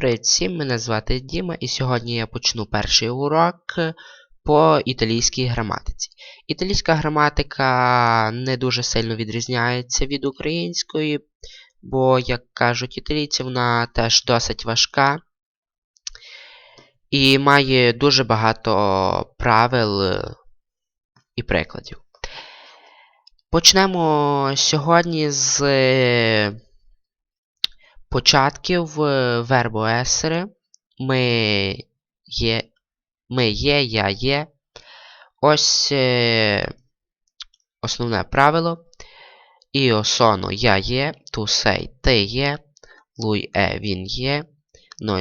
Привіт всім, мене звати Діма, і сьогодні я почну перший урок по італійській граматиці. Італійська граматика не дуже сильно відрізняється від української, бо, як кажуть італійці, вона теж досить важка і має дуже багато правил і прикладів. Почнемо сьогодні з початків е, вербу есери. Ми є, ми є, я є. Ось е, основне правило. Іо соно я є, ту сей ти є, луй е він є,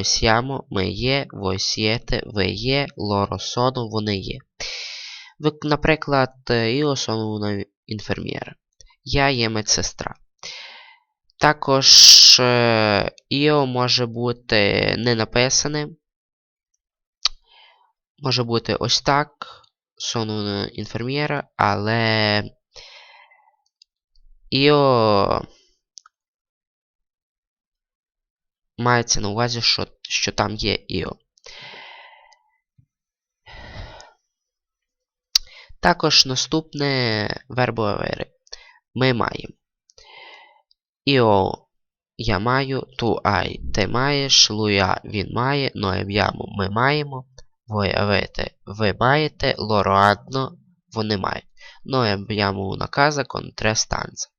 siamo ми є, voi siete ви є, sono вони є. Наприклад, io sono una. Я є медсестра. Також е, IO може бути не написаним. Може бути ось так. Sono інфермієра, але IO мається на увазі, що, що там є IO. Також наступне вербовери. Ми маємо. Іо я маю, ту ай ти маєш, луя він має, но abbiamo ми маємо, voi ви маєте, hanno вони мають. Casa con tre stanze.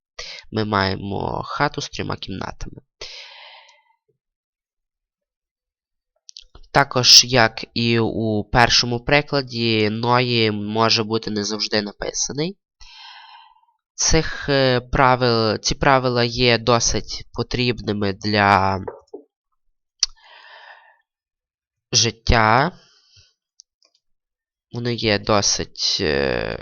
Ми маємо хату з трьома кімнатами. Також, як і у першому прикладі, ної може бути не завжди написаний. Цих е, правил, Ці правила є досить потрібними для життя. Вони є досить е,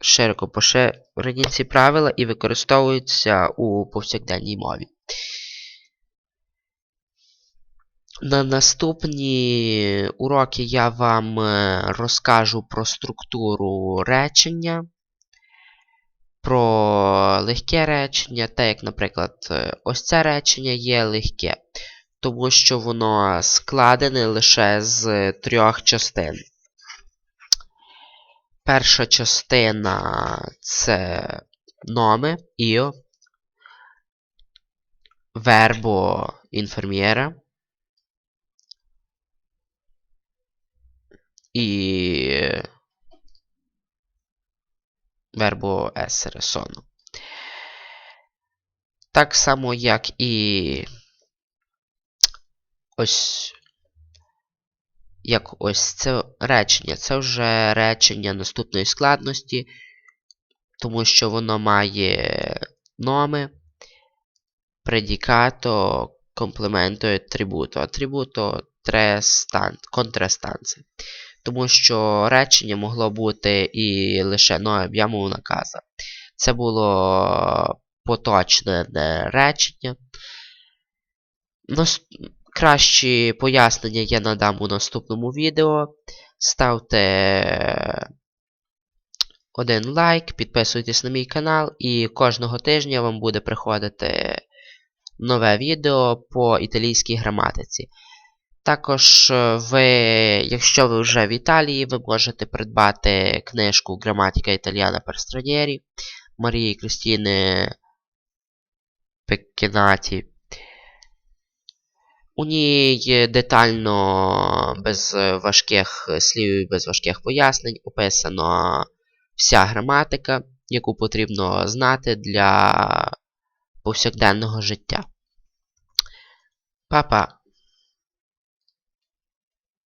широко поширені ці правила і використовуються у повсякденній мові. На наступні уроки я вам е, розкажу про структуру речення про легке речення, так як, наприклад, е, ось це речення є легке, тому що воно складене лише з трьох частин. Перша частина це номи, іо, вербо інфермієра вербо essere sono. Так само, як і ось як ось це речення. Це вже речення наступної складності, тому що воно має номи, предікато, комплементо і атрибуто. Атрибуто контрастанце тому що речення могло бути і лише «но abbiamo una casa». Це було поточне речення. Кращі пояснення я надам у наступному відео. Ставте один лайк, підписуйтесь на мій канал, і кожного тижня вам буде приходити нове відео по італійській граматиці. Також е, ви, якщо ви вже в Італії, ви можете придбати книжку Граматика Італіана stranieri Марії Крістіни Пекінаті. У ній детально, без важких слів і без важких пояснень, описано вся граматика, яку потрібно знати для повсякденного життя. Па-па!